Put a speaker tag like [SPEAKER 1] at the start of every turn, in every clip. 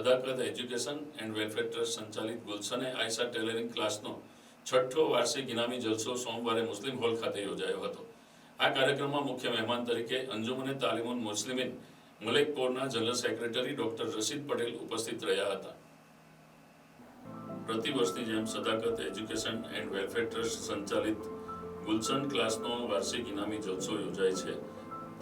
[SPEAKER 1] Sadakat education and welfare trust સંચાલિત Gulshane Ayesha tailoring ક્લાસનો છઠ્ઠો વાર્ષિક ઇનામી જલસો સોમવારે મુસ્લિમ હોલ ખાતે યોજાયો હતો. આ કાર્યક્રમમાં મુખ્ય મહેમાન તરીકે અંજુમને તાલીમુન Muslimeen મલેકપોરના general secretary doctor Rashid Patel ઉપસ્થિત રહ્યા હતા. પ્રતિવર્ષની જેમ Sadakat education and welfare trust સંચાલિત ગુલશન ક્લાસનો વાર્ષિક ઇનામી જલસો યોજાય છે.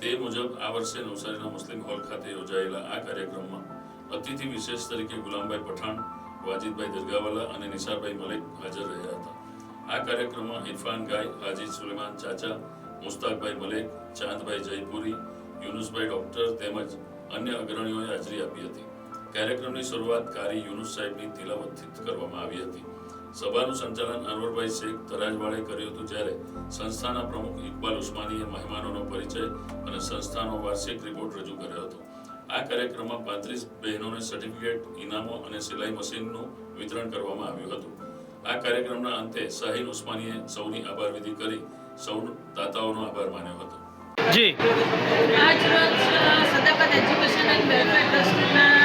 [SPEAKER 1] તે મુજબ આ વર્ષે નવસારીના મુસ્લિમ હોલ ખાતે યોજાયેલા આ કાર્યક્રમમાં અતિથિ વિશેષ તરીકે ગુલામભાઈ પઠાણ, વાજીદભાઈ દરગાવાલા અને નિસારભાઈ મલિક હાજર રહ્યા હતા. આ કાર્યક્રમમાં ઇરફાન ગાય હાજી સુલેમાન ચાચા, મુસ્તાકભાઈ મલેક, ચાંદભાઈ જયપુરી, યુનુસભાઈ ડોક્ટર તેમજ અન્ય અગ્રણીઓએ હાજરી આપી હતી. કાર્યક્રમની શરૂઆત કારી યુનુસ સાહેબની તિલાવતથી કરવામાં આવી હતી. સભાનું સંચાલન અનવરભાઈ શેખ તરાજવાળે કર્યું હતું જ્યારે સંસ્થાના પ્રમુખ ઇકબાલ ઉસ્માનીએ મહેમાનોનો પરિચય અને સંસ્થાનો વાર્ષિક રિપોર્ટ રજૂ કર્યો હતો. આ કાર્યક્રમમાં પાંત્રીસ બહેનોને સર્ટિફિકેટ ઇનામો અને સિલાઈ મશીનનું વિતરણ કરવામાં આવ્યું હતું. આ કાર્યક્રમના અંતે શાહીન ઉસ્માનીએ સૌની આભાર વિધિ કરી સૌ દાતાઓનો આભાર માન્યો હતો.
[SPEAKER 2] જી.
[SPEAKER 3] આજ રોજ સદાકત એજ્યુકેશન એન્ડ વેલફેર ટ્રસ્ટના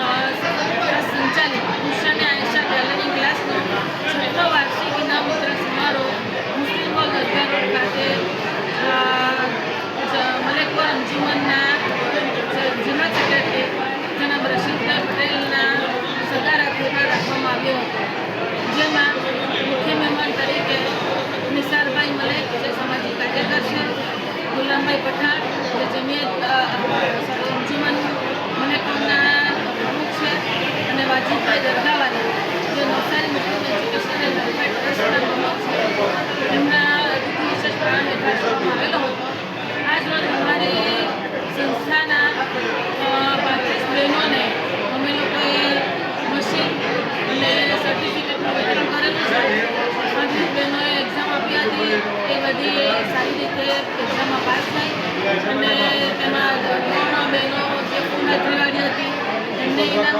[SPEAKER 3] અ, ટ્રસ્ટ સંચાલિત કુશને આયશા ટેલરિંગ ક્લાસનો છઠ્ઠો વાર્ષિક ઇનામ વિતરણ સમારોહ મુસ્લિમ હોલ દરગાહ રોડ ખાતે અ, જ- મલેકપુર અંજુમનના જ- જનરલ સેક્રેટરી જનાબ રશીદભાઈ પટેલના સદા રાખવામાં રાખવામાં આવ્યો હતો જેમાં મુખ્ય મહેમાન તરીકે નિસારભાઈ મલેક જે સામાજિક કાર્યકર છે ગુલામભાઈ પઠાણ જે જમિયત અ, sorry, અંજુમન મનેકોમના પ્રમુખ છે અને વાજીદભાઈ દરગાવાલા જે Navsari Muslim education and welfare ટ્રસ્ટના પ્રમુખ છે એમના અતિથિ વિશેષ પ્રાણ હેઠળ કરવામાં આવેલો હતો આજ રોજ અમારી સંસ્થાના પાંત્રીસ બહેનોને અમે લોકોએ મશીન અને સર્ટિફિકેટનું વિતરણ કરેલું છે પાંત્રીસ બહેનોએ એક્ઝામ આપી હતી એ બધી સારી રીતે એક્ઝામમાં પાસ થઈ અને તેમાં ત્રણ બહેનો જે ફૂલ હાજરીવાળી હતી એમને ઇનામ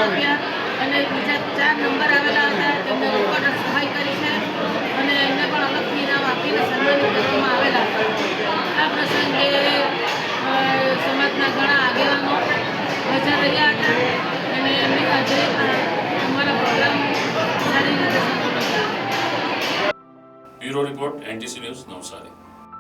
[SPEAKER 3] અને બીજા ચાર નંબર આવેલા હતા તેમને રોકડ સહાય કરી છે અને એમને પણ અલગથી ઇનામ આપીને સન્માનિત આવેલા હતા. આ પ્રસંગે સમાજના ઘણા આગેવાનો હાજર રહ્યા હતા અને એમની અમારા પ્રોગ્રામ સારી
[SPEAKER 1] રિપોર્ટ, એનટીસી ન્યૂઝ નવસારી.